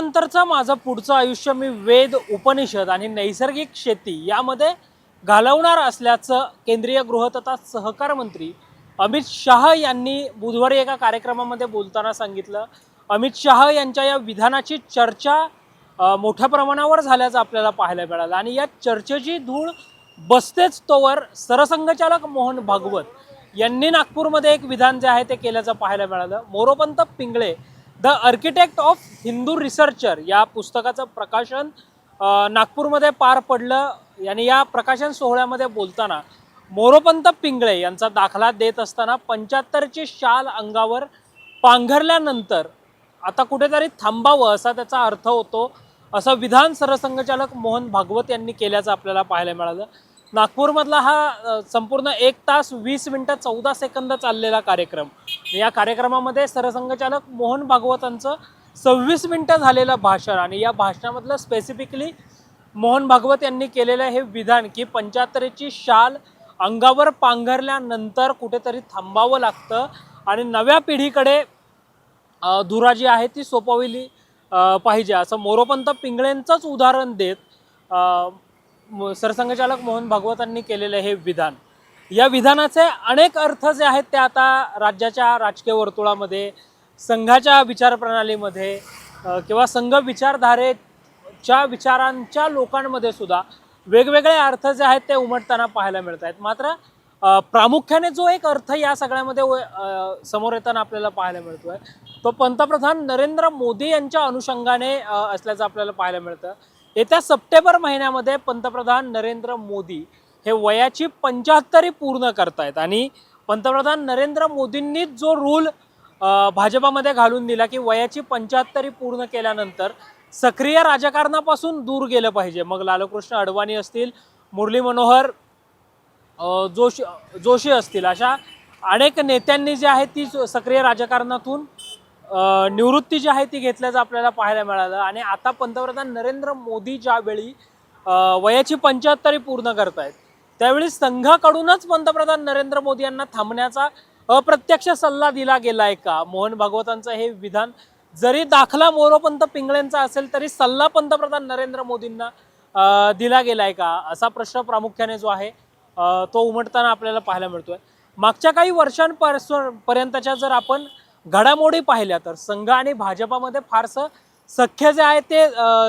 नोकरीनंतरचं माझं पुढचं आयुष्य मी वेद उपनिषद आणि नैसर्गिक शेती यामध्ये घालवणार असल्याचं केंद्रीय गृह तथा सहकार मंत्री अमित शाह यांनी बुधवारी एका कार्यक्रमामध्ये बोलताना सांगितलं. अमित शाह यांच्या या विधानाची चर्चा मोठ्या प्रमाणावर झाल्याचं आपल्याला पाहायला मिळालं आणि या चर्चेची धूळ बसतेच तोवर सरसंघचालक मोहन भागवत यांनी नागपूरमध्ये एक विधान जे आहे ते केल्याचं पाहायला मिळालं. Moropant Pingle the architect of Hindu researcher या पुस्तकाचं प्रकाशन नागपूरमध्ये पार पडलं. आणि या प्रकाशन सोहळ्यामध्ये बोलताना मोरोपंत पिंगळे यांचा दाखला देत असताना पंच्याहत्तरची शाल अंगावर पांघरल्यानंतर आता कुठेतरी थांबावं असा त्याचा अर्थ होतो असं विधान सरसंघचालक मोहन भागवत यांनी केल्याचं आपल्याला पाहायला मिळालं. नागपूरमधला हा संपूर्ण एक तास वीस मिनटं चौदा सेकंद चाललेला कार्यक्रम. या कार्यक्रमामध्ये सरसंघचालक मोहन भागवतांचं सव्वीस मिनटं झालेलं भाषण आणि या भाषणामधलं स्पेसिफिकली मोहन भागवत यांनी केलेलं हे विधान की पंच्याहत्तरीची शाल अंगावर पांघरल्यानंतर कुठेतरी थांबावं लागतं आणि नव्या पिढीकडे धुरा जी आहे ती सोपविली पाहिजे. असं मोरोपंत पिंगळेंचंच उदाहरण देत सरसंघचालक मोहन भागवतांनी केलेलं हे विधान. या विधानाचे अनेक अर्थ जे आहेत ते आता राज्याच्या राजकीय वर्तुळामध्ये संघाच्या विचारप्रणालीमध्ये किंवा संघ विचारधारेच्या विचारांच्या लोकांमध्ये सुद्धा वेगवेगळे अर्थ जे आहेत ते उमटताना पाहायला मिळत आहेत. मात्र प्रामुख्याने जो एक अर्थ या सगळ्यामध्ये व- समोर येताना आपल्याला पाहायला मिळतोय तो पंतप्रधान नरेंद्र मोदी यांच्या अनुषंगाने असल्याचं आपल्याला पाहायला मिळतं. येत्या सप्टेंबर महिन्यामध्ये पंतप्रधान नरेंद्र मोदी हे वयाची पंच्याहत्तरी पूर्ण करतायत. आणि पंतप्रधान नरेंद्र मोदींनीच जो रूल भाजपामध्ये घालून दिला की वयाची पंच्याहत्तरी पूर्ण केल्यानंतर सक्रिय राजकारणापासून दूर गेलं पाहिजे. मग लालकृष्ण अडवाणी असतील मुरली मनोहर जोशी जोशी असतील अशा अनेक नेत्यांनी जी आहे ती सक्रिय राजकारणातून निवृत्ती जी आहे ती घेतल्याचं आपल्याला पाहायला मिळालं. आणि आता पंतप्रधान नरेंद्र मोदी ज्यावेळी वयाची पंच्याहत्तरी पूर्ण करत आहेत त्यावेळी संघाकडूनच पंतप्रधान नरेंद्र मोदी यांना थांबण्याचा अप्रत्यक्ष सल्ला दिला गेलाय का? मोहन भागवतांचं हे विधान जरी दाखला मोरोपंत पिंगळेंचा असेल तरी सल्ला पंतप्रधान नरेंद्र मोदींना दिला दिला गेलाय का? असा प्रश्न प्रामुख्याने जो आहे तो उमटताना आपल्याला पाहायला मिळतोय. मागच्या काही वर्षांपासून पर्यंतच्या जर आपण घडामोडी पाहिल्या तर. संघ आणि भाजपामध्ये फारसं सख्य जे आहे ते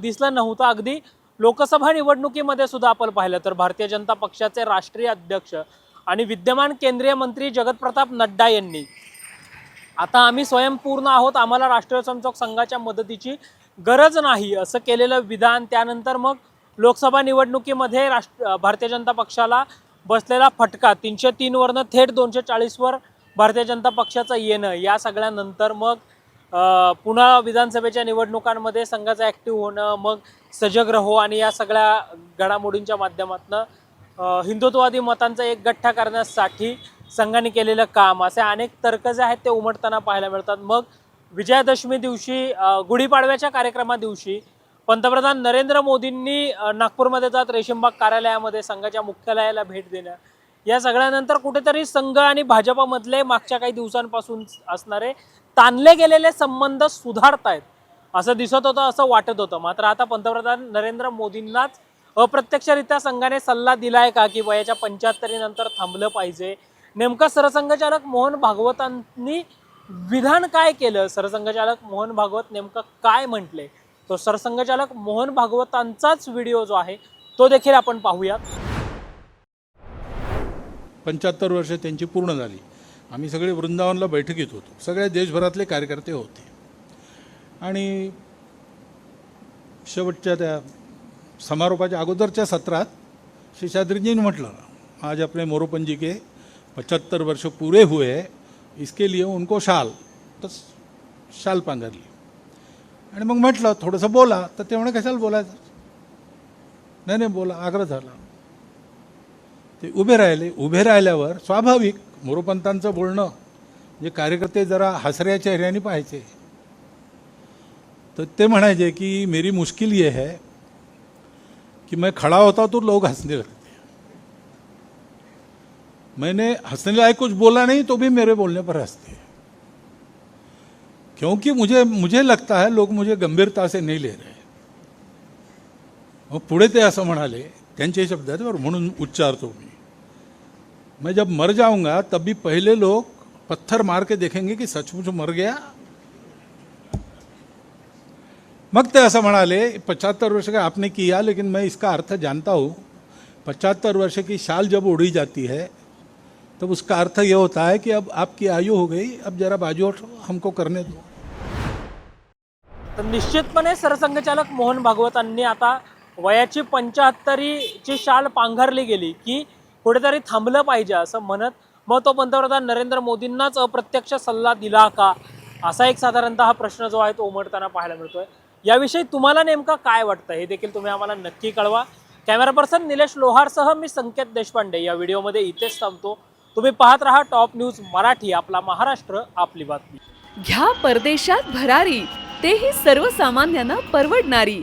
दिसलं नव्हतं. अगदी लोकसभा निवडणुकीमध्ये सुद्धा आपण पाहिलं तर भारतीय जनता पक्षाचे राष्ट्रीय अध्यक्ष आणि विद्यमान केंद्रीय मंत्री जगतप्रताप नड्डा यांनी. आता आम्ही स्वयंपूर्ण आहोत. आम्हाला राष्ट्रीय स्वयंसेवक संघाच्या मदतीची गरज नाही. असं केलेलं विधान त्यानंतर मग लोकसभा निवडणुकीमध्ये राष्ट्र भारतीय जनता पक्षाला बसलेला फटका. तीनशे तीनवरनं थेट दोनशे चाळीसवर भारतीय जनता पक्षाचं येणं या सगळ्यानंतर मग पुन्हा विधानसभेच्या निवडणुकांमध्ये संघाचं ॲक्टिव्ह होणं मग सजग रहो आणि या सगळ्या घडामोडींच्या माध्यमातून हिंदुत्ववादी मतांचा एक गठ्ठा करण्यासाठी संघाने केलेलं काम असे अनेक तर्क जे आहेत ते उमटताना पाहायला मिळतात. मग विजयादशमी दिवशी गुढीपाडव्याच्या कार्यक्रमा दिवशी पंतप्रधान नरेंद्र मोदींनी नागपूरमध्ये जात रेशीमबाग कार्यालयामध्ये संघाच्या मुख्यालयाला भेट देणं या सगळ्यानंतर कुठेतरी संघ आणि भाजपामधले मागच्या काही दिवसांपासून असणारे ताणले गेलेले संबंध सुधारतायत. असं दिसत होतं असं वाटत होतं. मात्र आता पंतप्रधान नरेंद्र मोदींनाच अप्रत्यक्षरित्या संघाने सल्ला दिलाय का? की वयाच्या पंच्याहत्तरी नंतर थांबलं पाहिजे. नेमकं सरसंघचालक मोहन भागवतांनी विधान काय केलं? सरसंघचालक मोहन भागवत नेमकं काय म्हटले? तो सरसंघचालक मोहन भागवतांचाच व्हिडिओ जो आहे तो देखील आपण पाहूयात. पंच्याहत्तर वर्ष त्यांची पूर्ण झाली. आम्ही सगळे वृंदावनला बैठकीत होतो. सगळ्या देशभरातले कार्यकर्ते होते. आणि शेवटच्या त्या समारोपाच्या अगोदरच्या सत्रात शेषाद्रीजीने म्हटलं आज आपले मोरोपन जी के पचहत्तर वर्ष पूरे हुए इसके लिए उनको शाल. तर शाल पांघरली. आणि मग म्हटलं थोडंसं बोला. तर ते म्हणे कशाला बोलायचं? नाही नाही बोला आग्रह झाला. ते उभे राहिले. उभे राहिल्यावर स्वाभाविक मोरोपंतांचं बोलणं जे कार्यकर्ते जरा हसऱ्या चेहऱ्याने पाहायचे. तर ते म्हणायचे की मेरी मुश्किल ये है कि मैं खड़ा होता तो लोग हंसने लगते मैंने हंसने लायक कुछ बोला नहीं तो भी मेरे बोलने पर हंसते क्योंकि मुझे मुझे लगता है लोग मुझे गंभीरता से नहीं ले रहे मग पुढे ते असं म्हणाले त्यांचे शब्द आहेत म्हणून उच्चारतो मी मैं जब मर जाऊंगा तब भी पहले लोग पत्थर मार के देखेंगे कि सचमुच मर गया। मग ते असं म्हणाले पचहत्तर वर्ष का आपने किया लेकिन मैं इसका अर्थ जानता हूँ। पचहत्तर वर्ष की शाल जब उड़ी जाती है तब उसका अर्थ ये होता है कि अब आपकी आयु हो गई अब जरा बाजू हमको करने दो। तर निश्चितपणे सरसंघचालक मोहन भागवतांनी आता वयाची पंच्याहत्तरीची शाल पांघरली गेली की कुठेतरी थांबलं पाहिजे असं म्हणत मग तो पंतप्रधान नरेंद्र मोदींनाच अप्रत्यक्ष सल्ला दिला का? असा एक साधारणतः हा प्रश्न जो आहे तो उमटताना पाहायला मिळतोय. याविषयी तुम्हाला नेमका काय वाटतं? हे देखील तुम्ही आम्हाला नक्की कळवा. कॅमेरा पर्सन निलेश लोहारसह मी संकेत देशपांडे. या व्हिडिओमध्ये इथेच थांबतो. तुम्ही पाहत राहा टॉप न्यूज मराठी आपला महाराष्ट्र आपली बातमी. घ्या परदेशात भरारी. तेही सर्वसामान्यांना परवडणारी.